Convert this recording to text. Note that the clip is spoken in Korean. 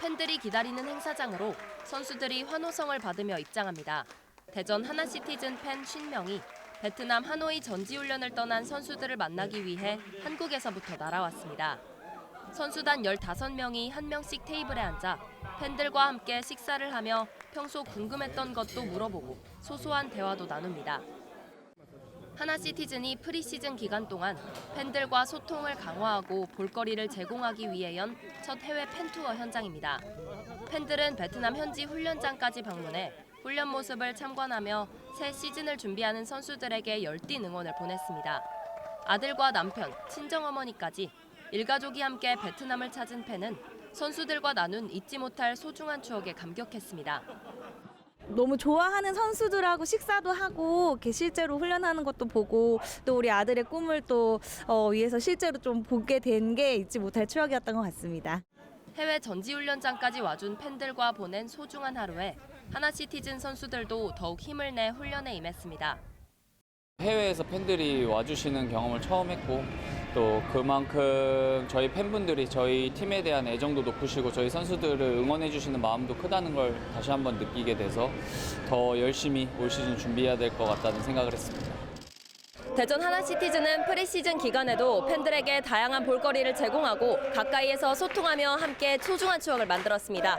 팬들이 기다리는 행사장으로 선수들이 환호성을 받으며 입장합니다. 대전 하나시티즌 팬 50명이 베트남 하노이 전지훈련을 떠난 선수들을 만나기 위해 한국에서부터 날아왔습니다. 선수단 15명이 한 명씩 테이블에 앉아 팬들과 함께 식사를 하며 평소 궁금했던 것도 물어보고 소소한 대화도 나눕니다. 하나시티즌이 프리시즌 기간 동안 팬들과 소통을 강화하고 볼거리를 제공하기 위해 연 첫 해외 팬투어 현장입니다. 팬들은 베트남 현지 훈련장까지 방문해 훈련 모습을 참관하며 새 시즌을 준비하는 선수들에게 열띤 응원을 보냈습니다. 아들과 남편, 친정어머니까지 일가족이 함께 베트남을 찾은 팬은 선수들과 나눈 잊지 못할 소중한 추억에 감격했습니다. 너무 좋아하는 선수들하고 식사도 하고 이렇게 실제로 훈련하는 것도 보고 또 우리 아들의 꿈을 또 어, 위해서 실제로 좀 보게 된 게 잊지 못할 추억이었던 것 같습니다. 해외 전지훈련장까지 와준 팬들과 보낸 소중한 하루에 하나시티즌 선수들도 더욱 힘을 내 훈련에 임했습니다. 해외에서 팬들이 와주시는 경험을 처음 했고 또 그만큼 저희 팬분들이 저희 팀에 대한 애정도 높으시고 저희 선수들을 응원해 주시는 마음도 크다는 걸 다시 한번 느끼게 돼서 더 열심히 올 시즌 준비해야 될 것 같다는 생각을 했습니다. 대전 하나시티즌은 프리시즌 기간에도 팬들에게 다양한 볼거리를 제공하고 가까이에서 소통하며 함께 소중한 추억을 만들었습니다.